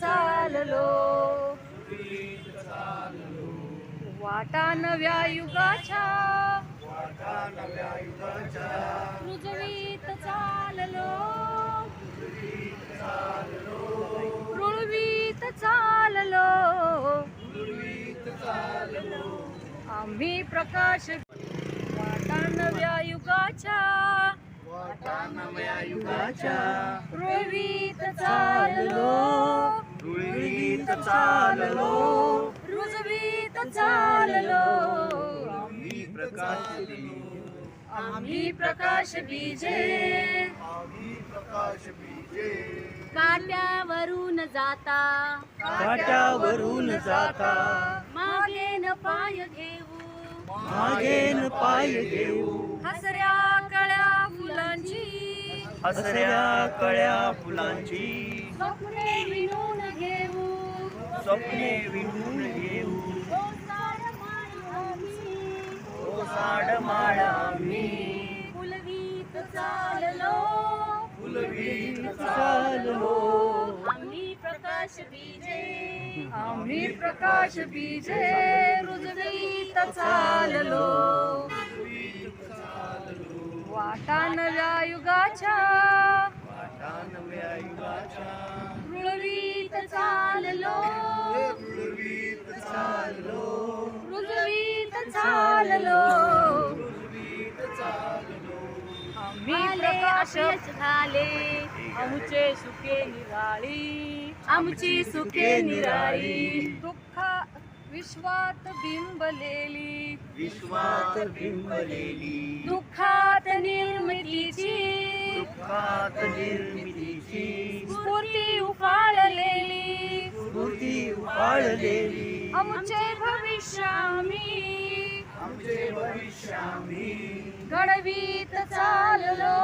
चाललो. वाटा नव्या युगाच्या रुजवीत चाललो. रुळवीत चाललो. आम्ही प्रकाश वाटा नव्या युगाच्या नव्या युगाच्या रुळवीत चाललो. रुळवीत चाललो. रुजवीत चाललो. आम्ही प्रकाश आम्ही प्रकाश बीजे आम्ही प्रकाश बीजे काट्यावरून जाता. काट्यावरून जाता. मागे न पाय घेऊ. मागेन पाय घेऊ. हसऱ्या कळ्या फुलांची. हसऱ्या कळ्या फुलांची. स्वप्ने विणून घेऊ. स्वप्ने विणून घेऊ. ओसाड माळ आम्ही, ओसाड माळ आम्ही. फुलवीत चाललो. फुलवीत चाललो. आम्ही प्रकाश बीजे. आम्ही प्रकाश बीजे. रुजवीत चाललो. वाटा नव्या चाललो. रुळवीत चाललो आम्ही प्रकाश झाले. आमचे सुखे निराळी. आमची सुखे निराळी. दुःख विश्वात बिंबलेली. विश्वात बिंबलेली. दुःखात निर्मितीची. दुःखात निर्मितीची. स्फूर्ती उफाळलेली. स्फूर्ती उफाळलेली. आमचे भविष्य आम्ही. आमचे भविष्य आम्ही. घडवीत चाललो.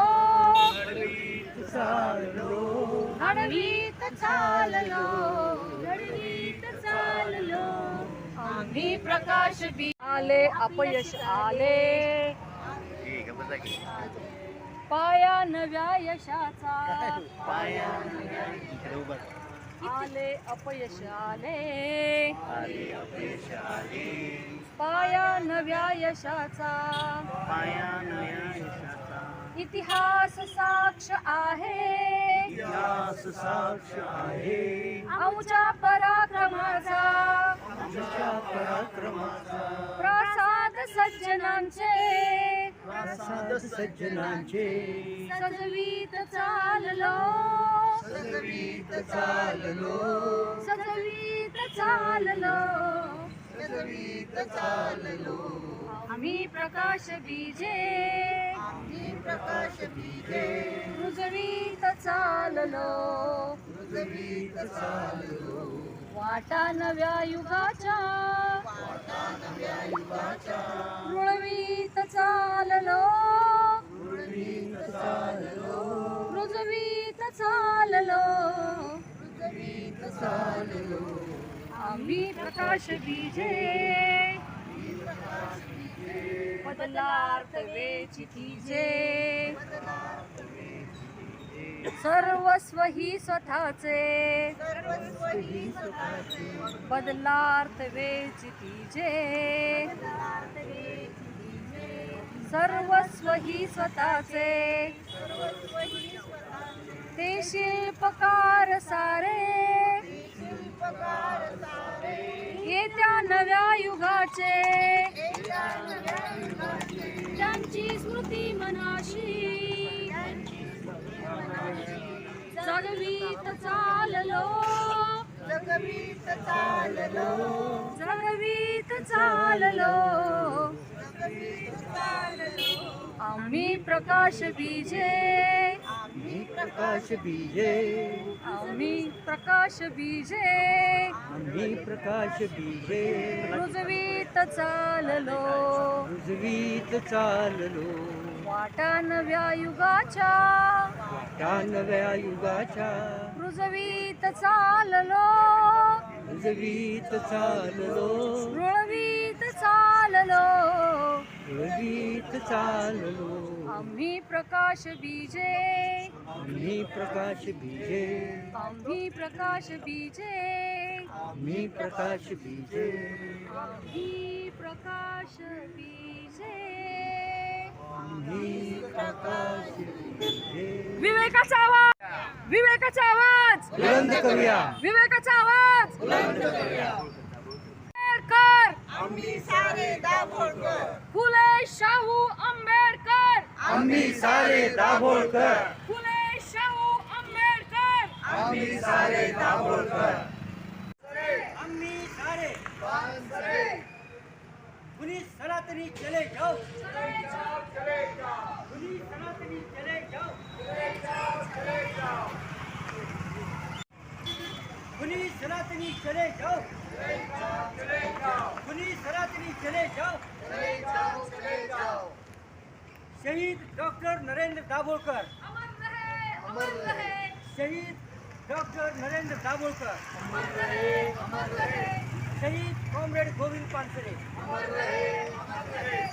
घडवीत चाललो. घडवीत चाललो. घडवीत चाललो. आम्ही प्रकाश बी आले अपयश आले. पाया नव्या यशाचा. पाया अपयश आले आले अपयश आले पाया नव्या यशाचा. पाया नव्या यशाचा. इतिहास साक्ष आहे. इतिहास साक्ष आहे. आमच्या पराक्रमाचा. आमच्या पराक्रमाचा. प्रसाद सज्जनांचे. प्रसाद सज्जनांचे. सजवीत चाललो. सजवीत चाललो. सजवीत चाललो. सजवीत चाललो. आम्ही प्रकाश बीजे. आम्ही प्रकाश बीजे. रुजवीत चाललो. सजवीत चाललो. वाटा नव्या युगाच्या. रुळवीत चाललो. रुजवीत चाललो. आम्ही प्रकाश बीजे. बदलार्थ तिजे. सर्वस्व ही स्वतःचे. बदलार्थ वेचितीजे सर्वस्व ही स्वतःचे. ते शिल्पकार सारे. येत्या नव्या युगाचे. त्यांची स्मृती मनाशी. जगवीत चाललो. जगवीत चाललो. जगवीत चाललो. आम्ही प्रकाश बीजे. आम्ही प्रकाश बीजे. आम्ही प्रकाश बीजे. आम्ही प्रकाश बीजे. रुजवीत चाललो. रुजवीत चाललो. वाटा नव्या युगाच्या त्या नव्या युगाच्या रुजवीत चाललो. रुजवीत चाललो. रुळवीत चाललो. सुरवीत चाललो. आम्ही प्रकाश बीजे आम्ही प्रकाश बीजे. आम्ही प्रकाश बीजे. आम्ही प्रकाश बीजे. आम्ही प्रकाश बीजे. आम्ही प्रकाश बीजे. विवेकाचा आवाज! विवेकाचा आवाज! बुलंद करूया. विवेकाचा आवाज! आंबेडकर! आम्ही सारे दाभोळकर. फुले शाहू आंबेडकर! आम्ही सारे दाभोळकर. फुले शाहू आंबेडकर! आम्ही सारे दाभोळकर. आम्ही सारे. पुलिस सनातनी चले जाओ पुलिस सनातनी चले जाओ कुणी सनातनी चले जाओ कुणी सनातनी चले जाओ शहीद डॉक्टर नरेंद्र दाभोळकर. शहीद डॉक्टर नरेंद्र दाभोळकर. शहीद कॉम्रेड गोविंद पानसरे.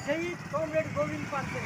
সেই কমরেড গোবিন্দ পান্তে